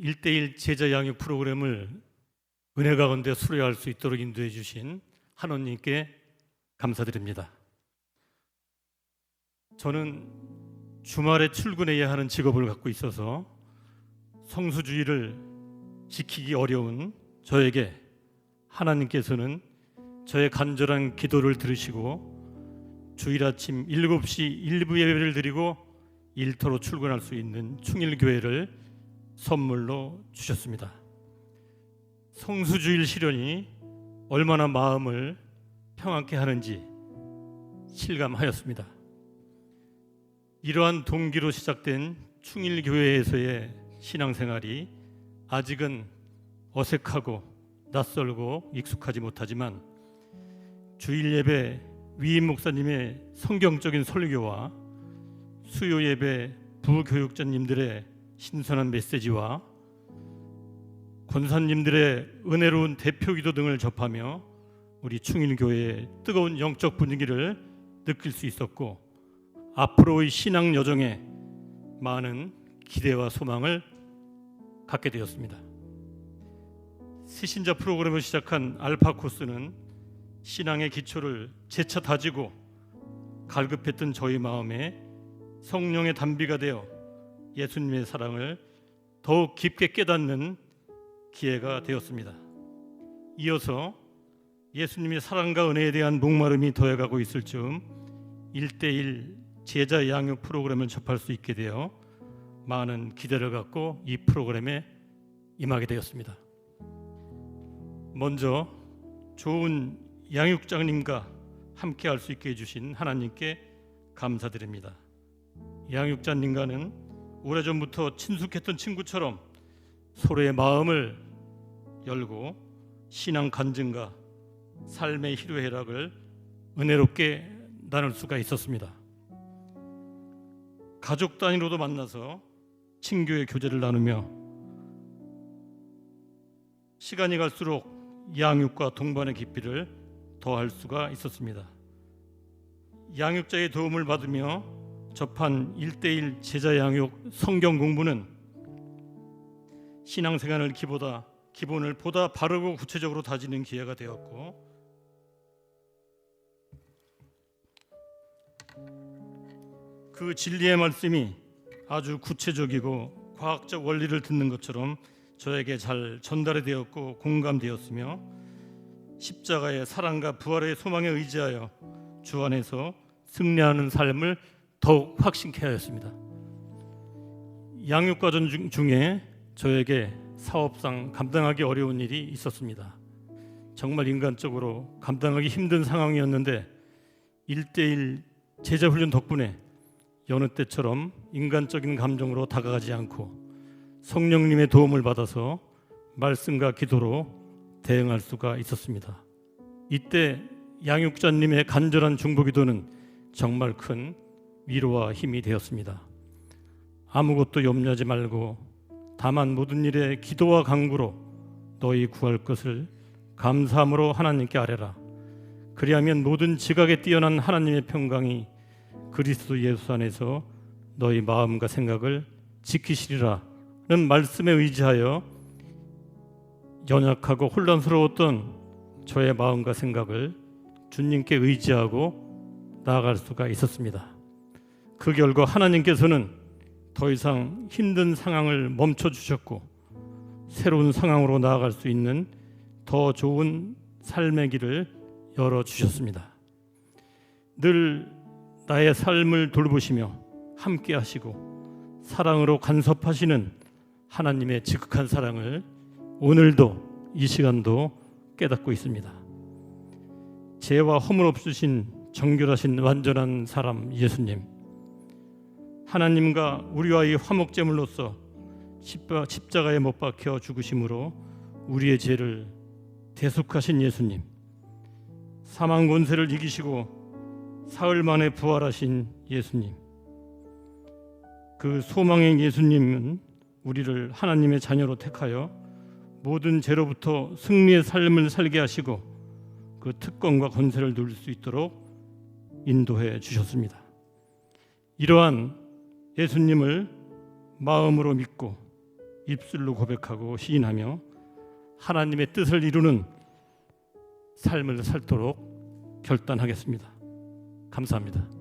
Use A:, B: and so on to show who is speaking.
A: 1대1 제자 양육 프로그램을 은혜 가운데 수료할 수 있도록 인도해 주신 하나님께 감사드립니다. 저는 주말에 출근해야 하는 직업을 갖고 있어서 성수주의를 지키기 어려운 저에게 하나님께서는 저의 간절한 기도를 들으시고 주일 아침 7시 일부 예배를 드리고 일터로 출근할 수 있는 충일교회를 선물로 주셨습니다. 성수주일 실현이 얼마나 마음을 평안케 하는지 실감하였습니다. 이러한 동기로 시작된 충일교회에서의 신앙생활이 아직은 어색하고 낯설고 익숙하지 못하지만 주일 예배 위임 목사님의 성경적인 설교와 수요 예배 부교육자님들의 신선한 메시지와 권사님들의 은혜로운 대표 기도 등을 접하며 우리 충일교회의 뜨거운 영적 분위기를 느낄 수 있었고 앞으로의 신앙 여정에 많은 기대와 소망을 갖게 되었습니다. 시신자 프로그램을 시작한 알파 코스는 신앙의 기초를 재차 다지고 갈급했던 저희 마음에 성령의 단비가 되어 예수님의 사랑을 더욱 깊게 깨닫는 기회가 되었습니다. 이어서 예수님의 사랑과 은혜에 대한 목마름이 더해가고 있을 즈음 1대1 제자 양육 프로그램을 접할 수 있게 되어 많은 기대를 갖고 이 프로그램에 임하게 되었습니다. 먼저 좋은 양육장님과 함께 할 수 있게 해주신 하나님께 감사드립니다. 양육자님과는 오래전부터 친숙했던 친구처럼 서로의 마음을 열고 신앙 간증과 삶의 희로애락을 은혜롭게 나눌 수가 있었습니다. 가족 단위로도 만나서 친교의 교제를 나누며 시간이 갈수록 양육과 동반의 깊이를 더할 수가 있었습니다. 양육자의 도움을 받으며 접한 1대1 제자 양육 성경 공부는 신앙생활을 기보다 기본을 보다 바르고 구체적으로 다지는 기회가 되었고 그 진리의 말씀이 아주 구체적이고 과학적 원리를 듣는 것처럼 저에게 잘 전달이 되었고 공감되었으며 십자가의 사랑과 부활의 소망에 의지하여 주 안에서 승리하는 삶을 더욱 확신케 하였습니다. 양육과정 중- 중에 저에게 사업상 감당하기 어려운 일이 있었습니다. 정말 인간적으로 감당하기 힘든 상황이었는데 1대1 제자 훈련 덕분에 여느 때처럼 인간적인 감정으로 다가가지 않고 성령님의 도움을 받아서 말씀과 기도로 대응할 수가 있었습니다. 이때 양육자님의 간절한 중보기도는 정말 큰 위로와 힘이 되었습니다. 아무것도 염려하지 말고 다만 모든 일에 기도와 간구로 너희 구할 것을 감사함으로 하나님께 아뢰라. 그리하면 모든 지각에 뛰어난 하나님의 평강이 그리스도 예수 안에서 너희 마음과 생각을 지키시리라는 말씀에 의지하여 연약하고 혼란스러웠던 저의 마음과 생각을 주님께 의지하고 나아갈 수가 있었습니다. 그 결과 하나님께서는 더 이상 힘든 상황을 멈춰 주셨고 새로운 상황으로 나아갈 수 있는 더 좋은 삶의 길을 열어 주셨습니다. 늘 나의 삶을 돌보시며 함께 하시고 사랑으로 간섭하시는 하나님의 지극한 사랑을 오늘도 이 시간도 깨닫고 있습니다. 죄와 허물 없으신 정결하신 완전한 사람 예수님 하나님과 우리와의 화목제물로서 십자- 십자가에 못 박혀 죽으심으로 우리의 죄를 대속하신 예수님 사망 권세를 이기시고 사흘 만에 부활하신 예수님 그 소망의 예수님은 우리를 하나님의 자녀로 택하여 모든 죄로부터 승리의 삶을 살게 하시고 그 특권과 권세를 누릴 수 있도록 인도해 주셨습니다. 이러한 예수님을 마음으로 믿고 입술로 고백하고 시인하며 하나님의 뜻을 이루는 삶을 살도록 결단하겠습니다. 감사합니다.